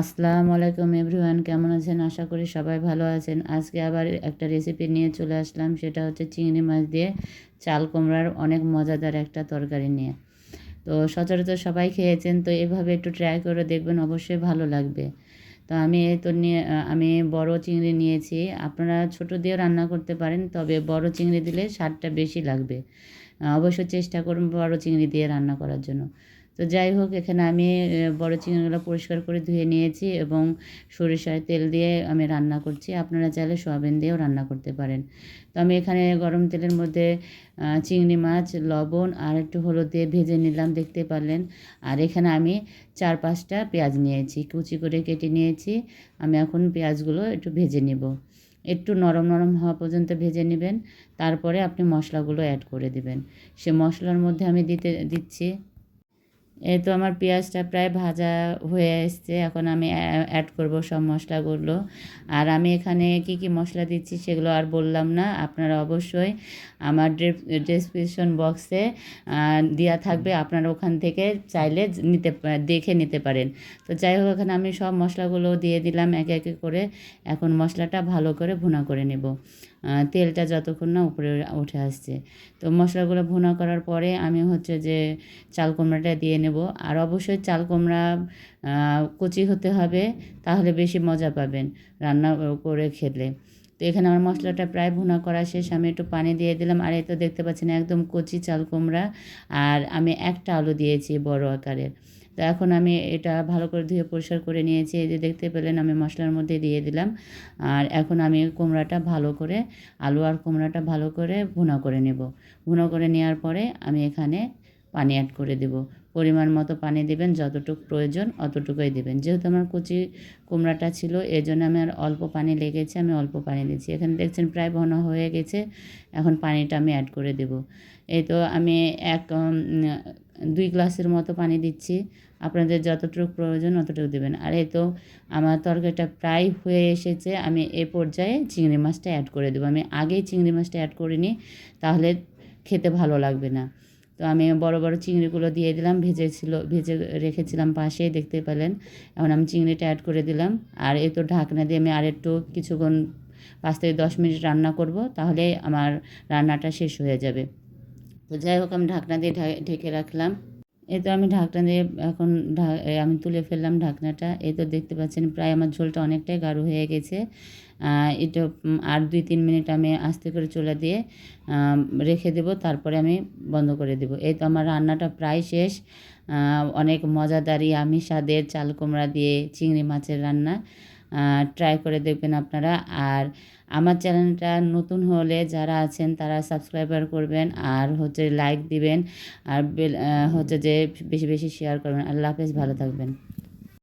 আসসালামু আলাইকুম এভরিওয়ান, কেমন আছেন? আশা করি সবাই ভালো আছেন। আজকে আবার একটা রেসিপি নিয়ে চলে আসলাম, সেটা হচ্ছে চিংড়ি মাছ দিয়ে চাল কুমড়ার অনেক মজাদার একটা তরকারি নিয়ে। তো সচরাচর সবাই খেয়েছেন, তো এভাবে একটু ট্রাই করে দেখবেন, অবশ্যই ভালো লাগবে। তো আমি তো নিয়ে, আমি বড় চিংড়ি নিয়েছি। আপনারা ছোট দিয়েও রান্না করতে পারেন, তবে বড় চিংড়ি দিলে স্বাদটা বেশি লাগবে। অবশ্যই চেষ্টা করুন বড় চিংড়ি দিয়ে রান্না করার জন্য। তো যাই হোক, এখানে আমি বড় চিংড়িগুলো পরিষ্কার করে ধুয়ে নিয়েছি এবং সরিষার তেল দিয়ে আমি রান্না করছি। আপনারা চাইলে সোয়াবিন দিয়েও রান্না করতে পারেন। তো আমি এখানে গরম তেলের মধ্যে চিংড়ি মাছ, লবণ আর একটু হলুদ দিয়ে ভেজে নিলাম, দেখতে পারলেন। আর এখানে আমি চার পাঁচটা পেঁয়াজ নিয়েছি, কুচি করে কেটে নিয়েছি। আমি এখন পেঁয়াজগুলো একটু ভেজে নেব। একটু নরম নরম হওয়া পর্যন্ত ভেজে নেবেন। তারপরে আপনি মশলাগুলো অ্যাড করে দিবেন। সে মশলার মধ্যে আমি দিতে, দিচ্ছি তো আমার পেঁয়াজটা প্রায় ভাজা হয়ে এসছে। এখন আমি অ্যাড করব সব মশলাগুলো। আর আমি এখানে কি কি মশলা দিচ্ছি সেগুলো আর বললাম না। আপনারা অবশ্যই আমার ডেসক্রিপশন বক্সে দেওয়া থাকবে। আপনারা ওখান থেকে চাইলে নিতে দেখে নিতে পারেন। তো যাই হোক, এখানে আমি সব মশলাগুলো দিয়ে দিলাম একে একে করে। এখন মশলাটা ভালো করে ভুনা করে নেব। তেলটা যতক্ষণ না উপরে উঠে আসছে। তো মশলাগুলো ভুনা করার পরে আমি হচ্ছে যে চাল কুমড়াটা দিয়ে নেব। আর অবশ্যই চাল কুমড়া কচি হতে হবে, তাহলে বেশি মজা পাবেন রান্না করে খেলে। তো এখানে আমার মশলাটা প্রায় ভুনা করা শেষ। আমি একটু পানি দিয়ে দিলাম। আর এই তো দেখতে পাচ্ছেন একদম কচি চাল কুমড়া। আর আমি একটা আলু দিয়েছি বড় আকারের। তো এখন আমি এটা ভালো করে ধুয়ে পরিষ্কার করে নিয়েছি। এই যে দেখতে পেলেন আমি মশলার মধ্যে দিয়ে দিলাম। আর এখন আমি কুমড়াটা ভালো করে, আলু আর কুমড়াটা ভালো করে ভুনা করে নেব। ভুনা করে নেওয়ার পরে আমি এখানে পানি অ্যাড করে দেব। পরিমাণ মতো পানি দেবেন, যতটুকু প্রয়োজন অতটুকুই দেবেন। যেহেতু আমার কুচি কুমড়াটা ছিল এই জন্য আমার অল্প পানি লেগেছে, আমি অল্প পানি দিচ্ছি এখানে দেখছেন প্রায় ঘন হয়ে গেছে, এখন পানিটা আমি অ্যাড করে দেব। এই তো আমি এক দুই গ্লাসের মতো পানি দিচ্ছি। আপনাদের যতটুকু প্রয়োজন অতটুকু দেবেন। আর এই তো আমার তরকারিটা প্রায় হয়ে এসেছে, আমি এ পর্যায়ে চিংড়ি মাছটা অ্যাড করে দেবো। আমি আগেই চিংড়ি মাছটা অ্যাড করিনি, তাহলে খেতে ভালো লাগবে না। তো আমি বড় বড় চিংড়িগুলো দিয়ে দিলাম, ভেজেছিল, ভেজে রেখেছিলাম পাশেই দেখতে পেলেন। এখন আমি চিংড়িটা অ্যাড করে দিলাম। আর এ তো ঢাকনা দিয়ে আমি আর একটু কিছুক্ষণ, পাঁচ থেকে দশ মিনিট রান্না করব, তাহলে আমার রান্নাটা শেষ হয়ে যাবে। তো যাই হোক, আমি ঢাকনা দিয়ে ঢেকে রাখলাম। এই তো আমি ঢাকনা দিয়ে এখন আমি তুলে ফেললাম ঢাকনাটা। এই তো দেখতে পাচ্ছেন প্রায় আমার ঝোলটা অনেকটাই গাঢ় হয়ে গেছে। এটা আর দুই তিন মিনিট আমি আস্তে করে চলে দিয়ে রেখে দেব, তারপরে আমি বন্ধ করে দেব। এই তো আমার রান্নাটা প্রায় শেষ। অনেক মজাদারি আমি স্বাদের চাল কুমড়া দিয়ে চিংড়ি মাছের রান্না। ট্রাই করে দেখবেন আপনারা। আর আমার চ্যানেলটা নতুন হলে যারা আছেন তারা সাবস্ক্রাইবার করবেন আর হচ্ছে লাইক দিবেন। আর হচ্ছে যে বেশি বেশি শেয়ার করবেন। আল্লাহ হাফেজ, ভালো থাকবেন।